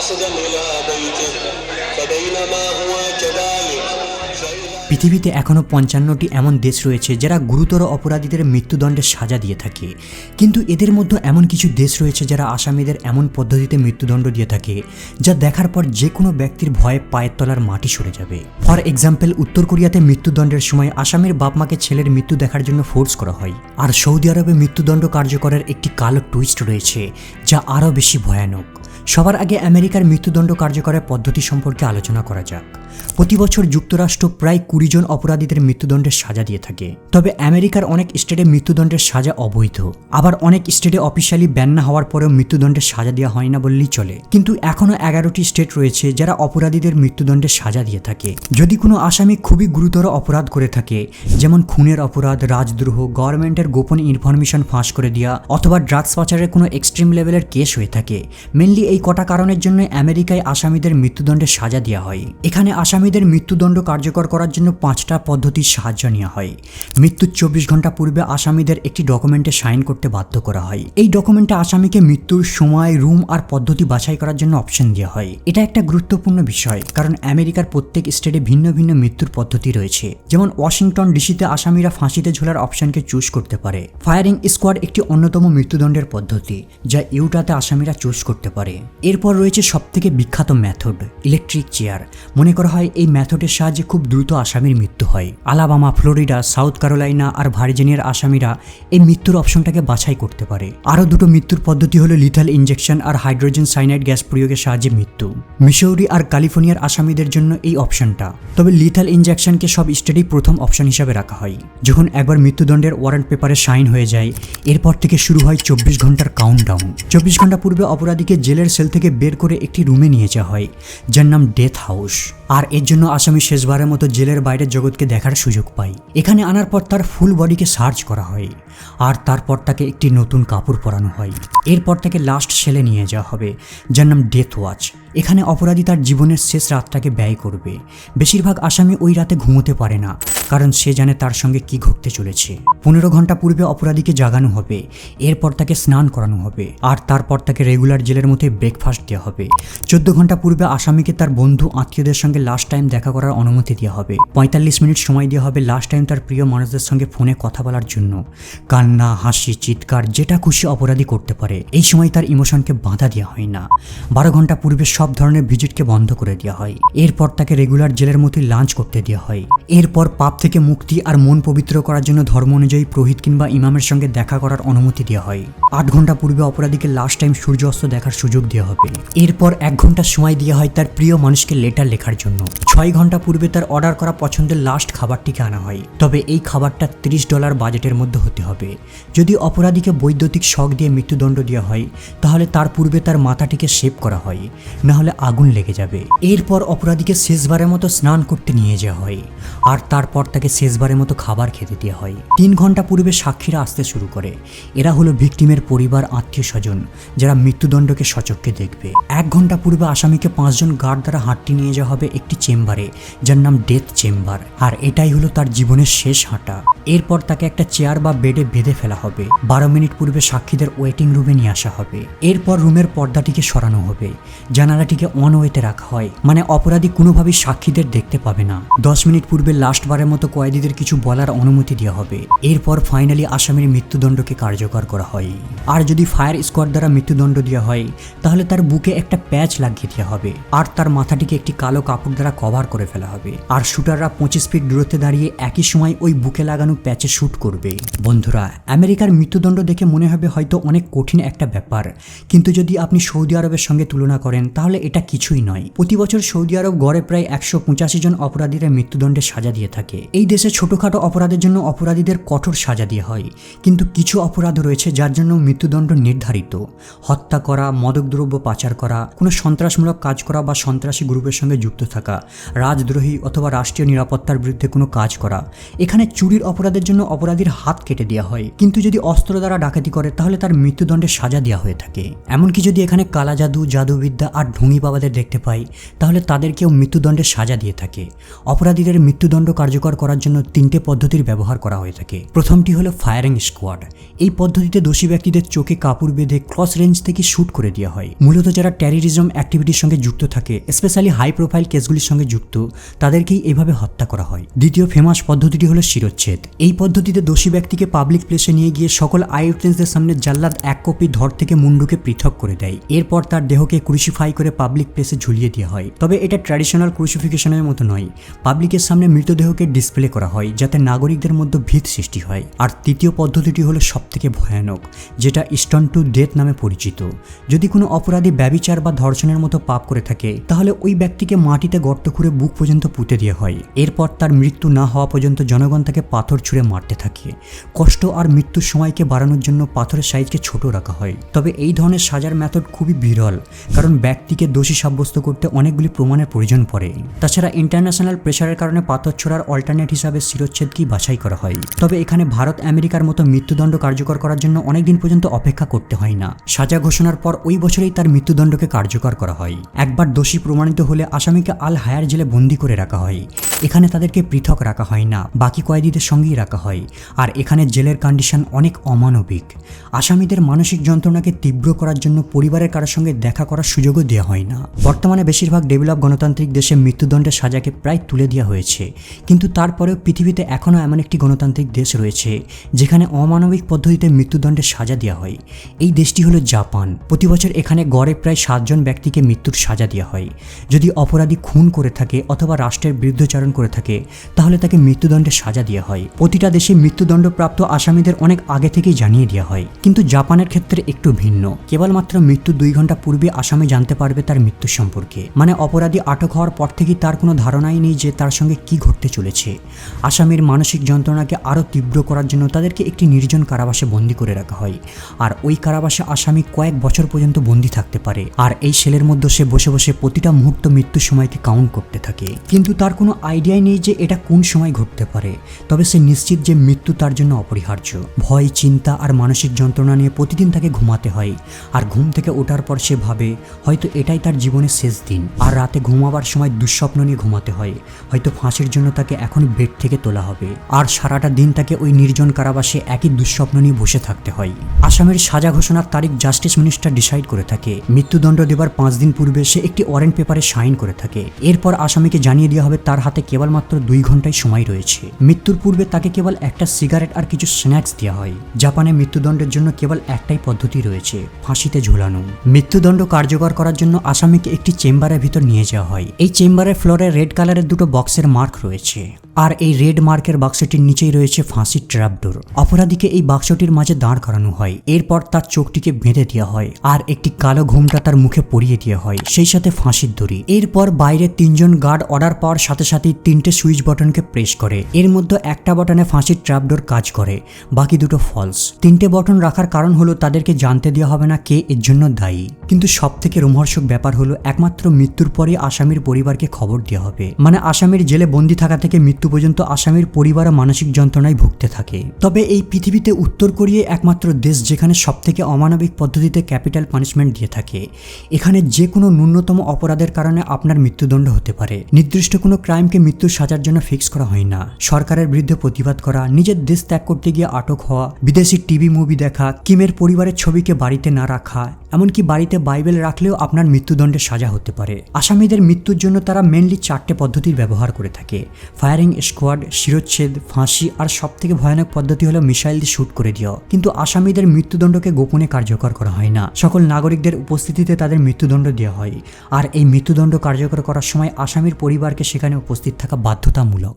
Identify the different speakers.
Speaker 1: قصدا إلى بيته فبينما هو كذلك
Speaker 2: পৃথিবীতে এখনও পঞ্চান্নটি এমন দেশ রয়েছে যারা গুরুতর অপরাধীদের মৃত্যুদণ্ডের সাজা দিয়ে থাকে। কিন্তু এদের মধ্যে এমন কিছু দেশ রয়েছে যারা আসামিদের এমন পদ্ধতিতে মৃত্যুদণ্ড দিয়ে থাকে, যা দেখার পর যে কোনো ব্যক্তির ভয়ে পায়ের তলার মাটি সরে যাবে। ফর এক্সাম্পল, উত্তর কোরিয়াতে মৃত্যুদণ্ডের সময় আসামির বাপ মাকে ছেলের মৃত্যু দেখার জন্য ফোর্স করা হয়। আর সৌদি আরবে মৃত্যুদণ্ড কার্যকরের একটি কালো টুইস্ট রয়েছে, যা আরও বেশি ভয়ানক। সবার আগে আমেরিকার মৃত্যুদণ্ড কার্যকরের পদ্ধতি সম্পর্কে আলোচনা করা যাক। প্রতি বছর যুক্তরাষ্ট্র প্রায় জন অপরাধীদের মৃত্যুদণ্ডের সাজা দিয়ে থাকে। তবে আমেরিকার অনেক স্টেটে মৃত্যুদণ্ডের সাজা অবৈধ। আবার অনেক স্টেটে অফিসিয়ালি ব্যান না হওয়ার পরেও মৃত্যুদণ্ডের সাজা দেওয়া হয় না বললেই চলে। কিন্তু এখনও এগারোটি স্টেট রয়েছে যারা অপরাধীদের মৃত্যুদণ্ডের সাজা দিয়ে থাকে। যদি কোনো আসামি খুবই গুরুতর অপরাধ করে থাকে, যেমন খুনের অপরাধ, রাজদ্রোহ, গভর্নমেন্টের গোপন ইনফরমেশন ফাঁস করে দেওয়া, অথবা ড্রাগস পাচারের কোনো এক্সট্রিম লেভেলের কেস হয়ে থাকে মেনলি এই কটা কারণের জন্য আমেরিকায় আসামিদের মৃত্যুদণ্ডের সাজা দেওয়া হয়। এখানে আসামিদের মৃত্যুদণ্ড কার্যকর করার জন্য পাঁচটা পদ্ধতির সাহায্য নেওয়া হয়। মৃত্যুর চব্বিশ ঘণ্টা পূর্বে আসামিদের একটি ডকুমেন্টে সাইন করতে বাধ্য করা হয়। এই ডকুমেন্টে আসামিকে মৃত্যুর সময়, রুম আর পদ্ধতি বাছাই করার জন্য অপশন দেওয়া হয়। এটা একটা গুরুত্বপূর্ণ বিষয়, কারণ আমেরিকার প্রত্যেক স্টেটে ভিন্ন ভিন্ন মৃত্যুর পদ্ধতি রয়েছে। যেমন ওয়াশিংটন ডিসিতে আসামিরা ফাঁসিতে ঝোলার অপশনকে চুজ করতে পারে। ফায়ারিং স্কোয়াড একটি অন্যতম মৃত্যুদণ্ডের পদ্ধতি, যা ইউটাতে আসামিরা চুজ করতে পারে। এরপর রয়েছে সবথেকে বিখ্যাত মেথড, ইলেকট্রিক চেয়ার। মনে করা হয় এই মেথডের সাহায্যে খুব দ্রুত আসামির মৃত্যু হয়। আলাবামা, ফ্লোরিডা, সাউথ ক্যারোলাইনা আর ভার্জিনিয়ার আসামিরা এই মৃত্যুর অপশনটাকে বাছাই করতে পারে। আরও দুটো মৃত্যুর পদ্ধতি হলো লিথাল ইনজেকশন আর হাইড্রোজেন সাইনাইড গ্যাস প্রয়োগের সাহায্যে মৃত্যু। মিসৌরি আর ক্যালিফোর্নিয়ার আসামিদের জন্য এই অপশনটা। তবে লিথাল ইনজেকশনকে সব স্টেটেই প্রথম অপশন হিসাবে রাখা হয়। যখন একবার মৃত্যুদণ্ডের ওয়ারেন্ট পেপারে সাইন হয়ে যায়, এরপর থেকে শুরু হয় চব্বিশ ঘণ্টার কাউন্টডাউন চব্বিশ ঘণ্টা পূর্বে অপরাধীকে জেলের সেল থেকে বের করে একটি রুমে নিয়ে যাওয়া হয়, যার নাম ডেথ হাউস। আর এর জন্য আসামি শেষবারের মতো জেলের বাইরের জগৎকে দেখার সুযোগ পাই। এখানে আনার পর তার ফুল বডিকে সার্চ করা হয়, আর তারপর তাকে একটি নতুন কাপড় পরানো হয়। এরপর তাকে লাস্ট সেলে নিয়ে যাওয়া হবে, যার নাম ডেথ ওয়াচ এখানে অপরাধী তার জীবনের শেষ রাতটাকে ব্যয় করবে। বেশিরভাগ আসামি ওই রাতে ঘুমোতে পারে না, কারণ সে জানে তার সঙ্গে কি ঘটতে চলেছে। পনেরো ঘণ্টা পূর্বে অপরাধীকে জাগানো হবে, এরপর তাকে স্নান করানো হবে, আর তারপর তাকে রেগুলার জেলের মধ্যে ব্রেকফাস্ট দেওয়া হবে। চোদ্দ ঘণ্টা পূর্বে আসামিকে তার বন্ধু, আত্মীয়দের সঙ্গে লাস্ট টাইম দেখা করার অনুমতি দেওয়া হবে। পঁয়তাল্লিশ মিনিট সময় দেওয়া হবে লাস্ট টাইম তার প্রিয় মানুষদের সঙ্গে ফোনে কথা বলার জন্য। কান্না, হাসি, চিৎকার, যেটা খুশি অপরাধী করতে পারে, এই সময় তার ইমোশনকে বাধা দেওয়া হয় না। বারো ঘণ্টা পূর্বে সব ধরনের ভিজিটকে বন্ধ করে দেওয়া হয়। এরপর তাকে রেগুলার জেলের মতোই লাঞ্চ করতে দেওয়া হয়। এরপর পাপ থেকে মুক্তি আর মন পবিত্র করার জন্য ধর্ম অনুযায়ী পুরোহিত কিংবা ইমামের সঙ্গে দেখা করার অনুমতি দেওয়া হয়। আট ঘণ্টা পূর্বে অপরাধীকে লাস্ট টাইম সূর্য অস্ত দেখার সুযোগ দেওয়া হবে। এরপর এক ঘণ্টা সময় দেওয়া হয় তার প্রিয় মানুষকে লেটার লেখার জন্য। ছয় ঘণ্টা পূর্বে তার অর্ডার করা পছন্দের লাস্ট খাবারটিকে আনা হয়। তবে এই খাবারটা তিরিশ ডলার বাজেটের মধ্যে হতে হবে। যদি অপরাধীকে বৈদ্যুতিক শক দিয়ে মৃত্যুদণ্ড দেওয়া হয়, তাহলে তার পূর্বে তার মাথাটিকে শেপ করা হয়। না হলে আগুন লেগে যাবে। এরপর অপরাধীকে শেষবারের মতো স্নান করতে নিয়ে যাওয়া হয় আর তারপর তাকে শেষবারের মতো খাবার খেতে দেওয়া হয়। তিন ঘণ্টা পূর্বে সাক্ষীরা আসতে শুরু করে। এরা হলো ভিকটিমের পরিবার আত্মীয় স্বজন যারা মৃত্যুদণ্ডকে সচক্ষে দেখবে। এক ঘণ্টা পূর্বে আসামিকে পাঁচজন গার্ড দ্বারা হাঁটটি নিয়ে যাওয়া হবে একটি চেম্বারে, যার নাম ডেথ চেম্বার। আর এটাই হলো তার জীবনের শেষ হাঁটা। এরপর তাকে একটা চেয়ার বা বেডে বেঁধে ফেলা হবে। বারো মিনিট পূর্বে সাক্ষীদের ওয়েটিং রুমে নিয়ে আসা হবে। এরপর রুমের পর্দাটিকে সরানো হবে। জানালাটিকে অন ওয়েতে রাখা হয়। মানে অপরাধী কোনোভাবেই সাক্ষীদের দেখতে পাবে না। দশ মিনিট পূর্বে লাস্ট বারের মতো কয়েদিদের কিছু বলার অনুমতি দেওয়া হবে। এরপর ফাইনালি আসামির মৃত্যুদণ্ডকে কার্যকর করা হয়। আর যদি ফায়ার স্কোয়াড দ্বারা মৃত্যুদণ্ড দেওয়া হয়, তাহলে তার বুকে একটা প্যাচ লাগিয়ে দেওয়া হবে। আর তার মাথাটিকে একটি কালো কাপড় দ্বারা কভার করে ফেলা হবে। আর শুটাররা পঁচিশ ফিট দূরত্বে দাঁড়িয়ে একই সময় ওই বুকে লাগানো প্যাচে শ্যুট করবে। বন্ধুরা, আমেরিকার মৃত্যুদণ্ড দেখে মনে হবে হয়তো অনেক কঠিন একটা ব্যাপার। কিন্তু যদি আপনি সৌদি আরবের সঙ্গে তুলনা করেন, তাহলে এটা কিছুই নয়। প্রতি বছর সৌদি আরব গড়ে প্রায় একশো পঁচাশি জন অপরাধীরা মৃত্যুদণ্ডের সাজা দিয়ে থাকে। এই দেশে ছোটখাটো অপরাধের জন্য অপরাধীদের কঠোর সাজা দিয়ে হয়। কিন্তু কিছু অপরাধ রয়েছে যার জন্য মৃত্যুদণ্ড নির্ধারিত। হত্যা করা, মাদকদ্রব্য পাচার করা, কোনো সন্ত্রাসমূলক কাজ করা বা সন্ত্রাসী গ্রুপের সঙ্গে যুক্ত থাকা, রাজদ্রোহী অথবা রাষ্ট্রীয় নিরাপত্তার বিরুদ্ধে কোনো কাজ করা। এখানে চুরির অপরাধের জন্য অপরাধীর হাত কেটে দেওয়া হয়। কিন্তু যদি অস্ত্র দ্বারা ডাকাতি করে, তাহলে তার মৃত্যুদণ্ডের সাজা দেওয়া হয়ে থাকে। এমনকি যদি এখানে কালা জাদু, জাদুবিদ্যা আর ঢুঙি বাবাদের দেখতে পাই, তাহলে তাদেরকেও মৃত্যুদণ্ডের সাজা দিয়ে থাকে। অপরাধীদের মৃত্যুদণ্ড কার্যকর করার জন্য তিনটে পদ্ধতির ব্যবহার করা হয়ে থাকে। প্রথমটি হলো ফায়ারিং স্কোয়াড এই পদ্ধতিতে দোষী ব্যক্তিদের চোখে কাপড় বেঁধে ক্রস রেঞ্জ থেকে শ্যুট করে দেওয়া হয়। মূলত যারা টেররিজম অ্যাক্টিভিটির সঙ্গে যুক্ত থাকে স্পেশালি হাই প্রোফাইল কেসগুলির সঙ্গে যুক্ত, তাদেরকেই এইভাবে হত্যা করা হয়। দ্বিতীয় ফেমাস পদ্ধতিটি হলো শিরোচ্ছেদ। এই পদ্ধতিতে দোষী ব্যক্তিকে পাবলিক প্লেসে নিয়ে গিয়ে সকল আই সামনে জাল্লাদ এক কপি ধর থেকে মুন্ডুকে পৃথক করে দেয়। এরপর তার দেহকে ক্রুশিফাই করে পাবলিক প্লেসে ঝুলিয়ে দেওয়া হয়। তবে এটা ট্র্যাডিশনাল ক্রুসিফিকেশনের মতো নয়। পাবলিকের সামনে মৃতদেহকে ডিসপ্লে করা হয়, যাতে নাগরিকদের মধ্যে ভীত সৃষ্টি হয়। আর তৃতীয় পদ্ধতিটি হলো সবথেকে ভয়ানক, যেটা স্টন টু ডেথ নামে পরিচিত। যদি কোনো অপরাধী ব্যবিচার বা ধর্ষণের মতো পাপ করে থাকে, তাহলে ওই ব্যক্তিকে মাটিতে গর্ত খুঁড়ে বুক পর্যন্ত পুঁতে দেওয়া হয়। এরপর তার মৃত্যু না হওয়া পর্যন্ত জনগণ তাকে পাথর ছুঁড়ে মারতে থাকে। কষ্ট আর মৃত্যুর সময়কে বাড়ানোর জন্য পাথরের সাইজকে ছোট রাখা হয়। তবে এই ধরনের সাজার মেথড খুবই বিরল, কারণ ব্যক্তিকে দোষী সাব্যস্ত করতে অনেকগুলি প্রমাণের প্রয়োজন পড়ে। তাছাড়া ইন্টারন্যাশনাল প্রেশারের কারণে পাথর ছোড়ার অল্টারনেট হিসাবে শিরোচ্ছেদকেই বাছাই করা হয়? তবে এখানে ভারত আমেরিকার মতো মৃত্যুদণ্ড কার্যকর করার জন্য অনেক দিন পর্যন্ত অপেক্ষা করতে হয় না। সাজা ঘোষণার পর ওই বছরেই তার মৃত্যুদণ্ডকে কার্যকর করা হয়। একবার দোষী প্রমাণিত হলে আসামিকে আল হায়ার জেলে বন্দি করে রাখা হয়। এখানে তাদেরকে পৃথক রাখা হয় না, বাকি কয়েদিদের সঙ্গেই রাখা হয়। আর এখানে জেলের কন্ডিশন অনেক অমানবিক। আসামিদের মানসিক যন্ত্রণাকে তীব্র করার জন্য পরিবারের কারোর সঙ্গে দেখা করার সুযোগও দেওয়া হয় না। বর্তমানে বেশিরভাগ ডেভেলপ গণতান্ত্রিক দেশে মৃত্যুদণ্ডের সাজাকে প্রায় তুলে দেওয়া হয়েছে। কিন্তু তারপরেও পৃথিবীতে এখনও এমন একটি গণতান্ত্রিক দেশ রয়েছে, যেখানে অমানবিক পদ্ধতিতে মৃত্যুদণ্ডের সাজা দেওয়া হয়। এই দেশটি হলো জাপান। প্রতি বছর এখানে গড়ে প্রায় সাতজন ব্যক্তিকে মৃত্যুর সাজা দেওয়া হয়। যদি অপরাধী খুন করে থাকে অথবা রাষ্ট্রের বিরুদ্ধচারণ করে থাকে, তাহলে তাকে মৃত্যুদণ্ডের সাজা দেওয়া হয়। প্রতিটা দেশে মৃত্যুদণ্ডপ্রাপ্ত আসামিদের অনেক আগে থেকেই জানিয়ে দেওয়া হয়। কিন্তু জাপানের ক্ষেত্রে একটু ভিন্ন। কেবলমাত্র মৃত্যু দুই ঘণ্টা পূর্বে আসামি জানতে পারবে তার মৃত্যু সম্পর্কে। মানে অপরাধী আটক হওয়ার পর থেকেই তার কোনো ধারণাই নেই যে তার সঙ্গে কি ঘটতে চলেছে। আসামির মানসিক যন্ত্রণাকে আরও তীব্র করার জন্য তাদেরকে একটি নির্জন কারাবাসে বন্দি করে রাখা হয়। আর ওই কারাবাসে আসামি কয়েক বছর পর্যন্ত বন্দি থাকতে পারে। আর এই সেলের মধ্যে সে বসে বসে প্রতিটা মুহূর্ত মৃত্যুর সময়কে কাউন্ট করতে থাকে। কিন্তু তার কোনো আইডিয়াই নেই যে এটা কোন সময় ঘটতে পারে। তবে সে নিশ্চিত যে মৃত্যু তার জন্য অপরিহার্য। ভয়, চিন্তা আর মানসিক যন্ত্রণা নিয়ে প্রতিদিন তাকে ঘুমাতে হয়। আর ঘুম থেকে ওঠার পর সে ভাবে, হয়তো এটাই তার জীবনের শেষ দিন। আর রাতে ঘুমাবার সময় দুঃস্বপ্ন নিয়ে ঘুমাতে হয়। হয়তো ফাঁসির জন্য তাকে এখন বেড থেকে তোলা হবে। আর সারাটা দিন তাকে ওই নির্জন কারাবাসে একই দুঃস্বপ্ন নিয়ে বসে থাকতে হয়। আসামের সাজা ঘোষণার তারিখ জাস্টিস মিনিস্টার ডিসাইড করে থাকে। মৃত্যুদণ্ড দেবার পাঁচ দিন পূর্বে সে একটি ওয়ারেন্ট পেপারে সাইন করে থাকে। এরপর আসামিকে জানিয়ে দেওয়া হবে তার হাতে কেবলমাত্র দুই ঘন্টায় সময় রয়েছে। মৃত্যুর পূর্বে তাকে কেবল একটা সিগারেট আর কিছু স্ন্যাক্স দেওয়া হয়। জাপানে মৃত্যুদণ্ডের জন্য কেবল একটাই পদ্ধতি রয়েছে, ফাঁসিতে ঝোলানো। মৃত্যুদণ্ড কার্যকর করার জন্য আসামিকে একটি চেম্বারের ভিতর নিয়ে যাওয়া হয়। এই চেম্বারের ফ্লোরে রেড কালারের দুটো বক্সের মার্ক রয়েছে। আর এই রেড মার্কের বাক্সটির নিচেই রয়েছে ফাঁসির ট্র্যাপডোর অপরাধীকে এই বাক্সটির মাঝে দাঁড় করানো হয়। এরপর তার চোখটিকে বেঁধে দেওয়া হয় আর একটি কালো ঘুমটা তার মুখে পরিয়ে দেওয়া হয়, সেই সাথে ফাঁসির দড়ি। এরপর বাইরে তিনজন গার্ড অর্ডার পাওয়ার সাথে সাথেই তিনটে সুইচ বটনকে প্রেস করে। এর মধ্যে একটা বটনে ফাঁসির ট্র্যাপডোর কাজ করে, বাকি দুটো ফলস তিনটে বটন রাখার কারণ হলো তাদেরকে জানতে দেওয়া হবে না কে এর জন্য দায়ী। কিন্তু সব থেকে রোমহর্ষক ব্যাপার হলো একমাত্র মৃত্যুর পরে আসামির পরিবারকে খবর দেওয়া হবে। মানে আসামির জেলে বন্দি থাকা থেকে মৃত্যু পর্যন্ত আসামির পরিবার মানসিক যন্ত্রণায় ভুগতে থাকে। তবে এই পৃথিবীতে উত্তর কোরিয়া একমাত্র দেশ যেখানে সব থেকে অমানবিক পদ্ধতিতে ক্যাপিটাল পানিশমেন্ট দিয়ে থাকে। এখানে যে কোনো ন্যূনতম অপরাধের কারণে আপনার মৃত্যুদণ্ড হতে পারে। নির্দিষ্ট কোনো ক্রাইমকে মৃত্যুর সাজার জন্য ফিক্স করা হয় না। সরকারের বিরুদ্ধে প্রতিবাদ করা, নিজের দেশ ত্যাগ করতে গিয়ে আটক হওয়া, বিদেশি টিভি মুভি দেখা, কিমের পরিবারের ছবিকে বাড়িতে না রাখা, এমনকি বাড়িতে বাইবেল রাখলেও আপনার মৃত্যুদণ্ডের সাজা হতে পারে। আসামিদের মৃত্যুর জন্য তারা মেনলি চারটে পদ্ধতির ব্যবহার করে থাকে। ফায়ারিং স্কোয়াড শিরোচ্ছেদ ফাঁসি আর সব থেকে ভয়ানক পদ্ধতি হলো মিসাইল দিয়ে শ্যুট করে দিও। কিন্তু আসামিদের মৃত্যুদণ্ডকে গোপনে কার্যকর করা হয় না। সকল নাগরিকদের উপস্থিতিতে তাদের মৃত্যুদণ্ড দেওয়া হয়। আর এই মৃত্যুদণ্ড কার্যকর করার সময় আসামির পরিবারকে সেখানে উপস্থিত থাকা বাধ্যতামূলক।